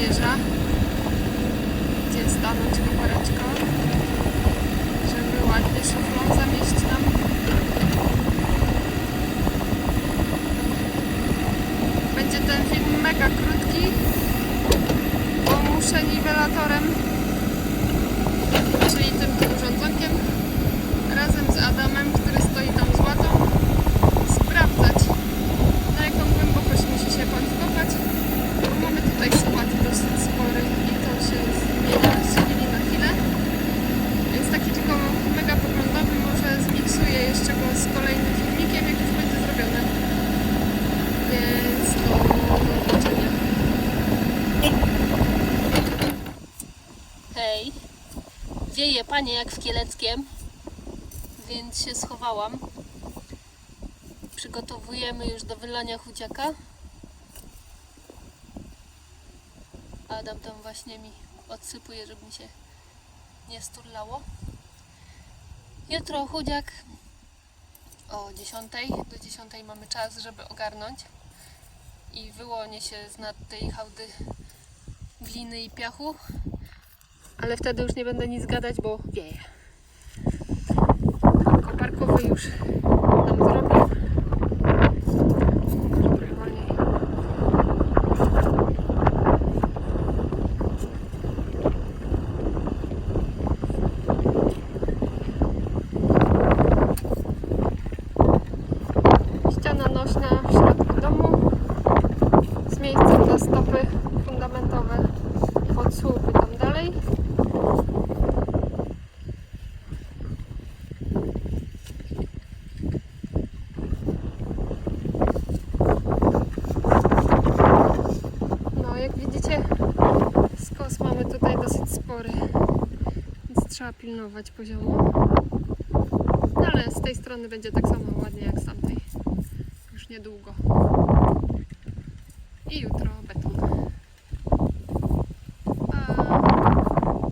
wieża, gdzie stanąć kopareczką, żeby ładnie szuflą zamieścić nam. Będzie ten film mega krótki, bo muszę niwelatorem wieje panie jak w Kieleckiem, więc się schowałam. Przygotowujemy już do wylania chudziaka. Adam tam właśnie mi odsypuje, żeby mi się nie sturlało. Jutro chudziak o 10. Do 10 mamy czas, żeby ogarnąć i wyłonie się z nad tej hałdy gliny i piachu ale wtedy już nie będę nic gadać, bo wieje. Koparkowy już nam zrobił. Ściana nośna w środku domu z miejscem na stopy dosyć spory, więc trzeba pilnować poziomu. No, ale z tej strony będzie tak samo ładnie jak z tamtej. Już niedługo. I jutro.